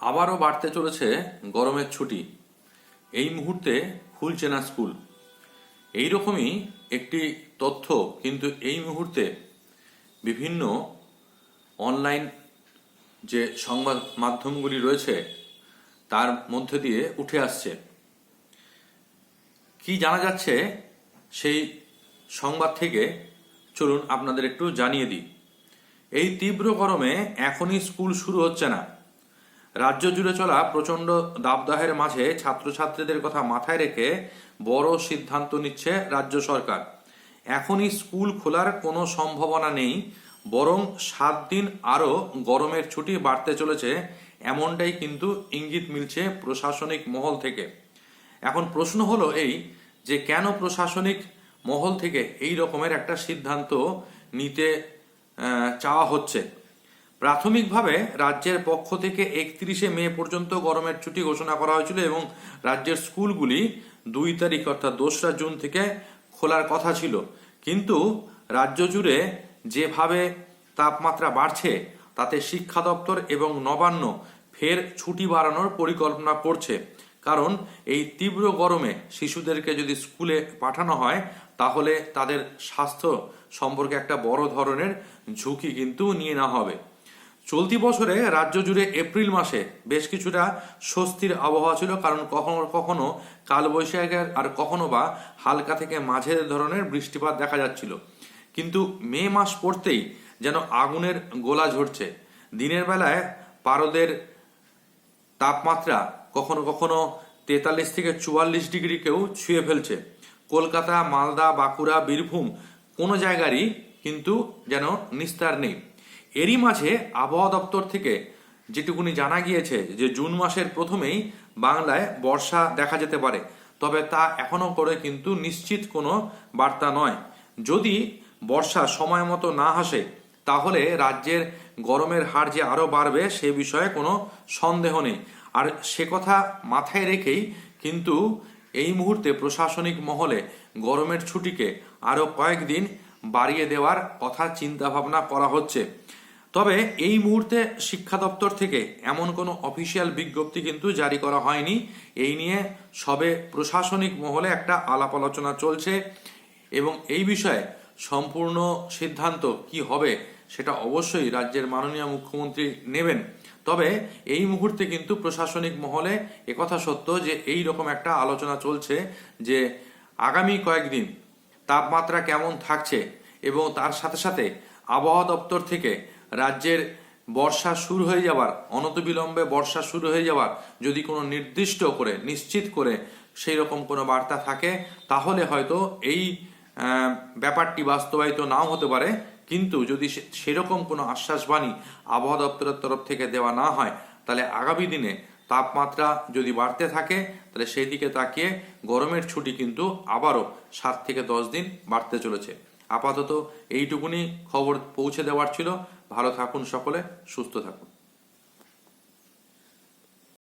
আবারও বাড়তে চলেছে গরমের ছুটি। এই মুহূর্তে খুলছে না স্কুল। এই রকমই একটি তথ্য কিন্তু এই মুহূর্তে বিভিন্ন অনলাইন যে সংবাদ মাধ্যমগুলি রয়েছে, তার মধ্যে দিয়ে উঠে আসছে। কি জানা যাচ্ছে সেই সংবাদ থেকে? চলুন আপনাদের একটু জানিয়ে দিই। এই তীব্র গরমে এখনই স্কুল শুরু হচ্ছে না। রাজ্য জুড়ে চলা প্রচণ্ড দাবদাহের মাঝে ছাত্রছাত্রীদের কথা মাথায় রেখে বড় সিদ্ধান্ত নিচ্ছে রাজ্য সরকার। এখনই স্কুল খোলার কোনো সম্ভাবনা নেই, বরং সাত দিন আরও গরমের ছুটি বাড়তে চলেছে, এমনটাই কিন্তু ইঙ্গিত মিলছে প্রশাসনিক মহল থেকে। এখন প্রশ্ন হলো এই যে কেন প্রশাসনিক মহল থেকে এই রকমের একটা সিদ্ধান্ত নিতে চাওয়া হচ্ছে? প্রাথমিকভাবে রাজ্যের পক্ষ থেকে একত্রিশে মে পর্যন্ত গরমের ছুটি ঘোষণা করা হয়েছিল এবং রাজ্যের স্কুলগুলি দুই তারিখ অর্থাৎ দোসরা জুন থেকে খোলার কথা ছিল। কিন্তু রাজ্য জুড়ে যেভাবে তাপমাত্রা বাড়ছে, তাতে শিক্ষা দপ্তর এবং নবান্ন ফের ছুটি বাড়ানোর পরিকল্পনা করছে। কারণ এই তীব্র গরমে শিশুদেরকে যদি স্কুলে পাঠানো হয়, তাহলে তাদের স্বাস্থ্য সম্পর্কে একটা বড় ধরনের ঝুঁকি কিন্তু নিয়ে নেওয়া হবে। চলতি বছরে রাজ্য জুড়ে এপ্রিল মাসে বেশ কিছুটা স্বস্তির আবহাওয়া ছিল, কারণ কখনো কখনো কালবৈশাখের আর কখনো বা হালকা থেকে মাঝের ধরনের বৃষ্টিপাত দেখা যাচ্ছিল। কিন্তু মে মাস পড়তেই যেন আগুনের গোলা ঝরছে। দিনের বেলায় পারদের তাপমাত্রা কখনো কখনো তেতাল্লিশ থেকে চুয়াল্লিশ ডিগ্রিকেও ছুঁয়ে ফেলছে। কলকাতা, মালদা, বাঁকুড়া, বীরভূম কোনো জায়গারই কিন্তু যেন নিস্তার নেই। এরই মাঝে আবহাওয়া দপ্তর থেকে যেটুকুনি জানা গিয়েছে যে জুন মাসের প্রথমেই বাংলায় বর্ষা দেখা যেতে পারে, তবে তা এখনও করে কিন্তু নিশ্চিত কোনো বার্তা নয়। যদি বর্ষা সময় মতো না আসে, তাহলে রাজ্যের গরমের হার যে আরও বাড়বে সে বিষয়ে কোনো সন্দেহ নেই। আর সে কথা মাথায় রেখেই কিন্তু এই মুহূর্তে প্রশাসনিক মহলে গরমের ছুটিকে আরও কয়েকদিন বাড়িয়ে দেওয়ার কথা চিন্তা ভাবনা করা হচ্ছে। তবে এই মুহূর্তে শিক্ষা দপ্তর থেকে এমন কোনো অফিসিয়াল বিজ্ঞপ্তি কিন্তু জারি করা হয়নি। এই নিয়ে সবে প্রশাসনিক মহলে একটা আলাপ আলোচনা চলছে এবং এই বিষয়ে সম্পূর্ণ সিদ্ধান্ত কি হবে সেটা অবশ্যই রাজ্যের মাননীয় মুখ্যমন্ত্রী নেবেন। তবে এই মুহূর্তে কিন্তু প্রশাসনিক মহলে একথা সত্য যে, এই রকম একটা আলোচনা চলছে যে, আগামী কয়েকদিন তাপমাত্রা কেমন থাকছে এবং তার সাথে সাথে আবহাওয়া দপ্তর থেকে রাজ্যের বর্ষা শুরু হয়ে যাওয়ার অনতবিলম্বে বর্ষা শুরু হয়ে যাওয়ার যদি কোনো নির্দিষ্ট করে, নিশ্চিত করে সেই রকম কোনো বার্তা থাকে, তাহলে হয়তো এই ব্যাপারটি বাস্তবায়িত নাও হতে পারে। কিন্তু যদি সেরকম কোনো আশ্বাসবাণী আবহাওয়া দপ্তরের তরফ থেকে দেওয়া না হয়, তাহলে আগামী দিনে তাপমাত্রা যদি বাড়তে থাকে, তাহলে সেই দিকে তাকিয়ে গরমের ছুটি কিন্তু আবারও সাত থেকে দশ দিন বাড়তে চলেছে। আপাতত এইটুকুনি খবর পৌঁছে দেওয়ার ছিল। ভালো থাকুন সকলে, সুস্থ থাকুন।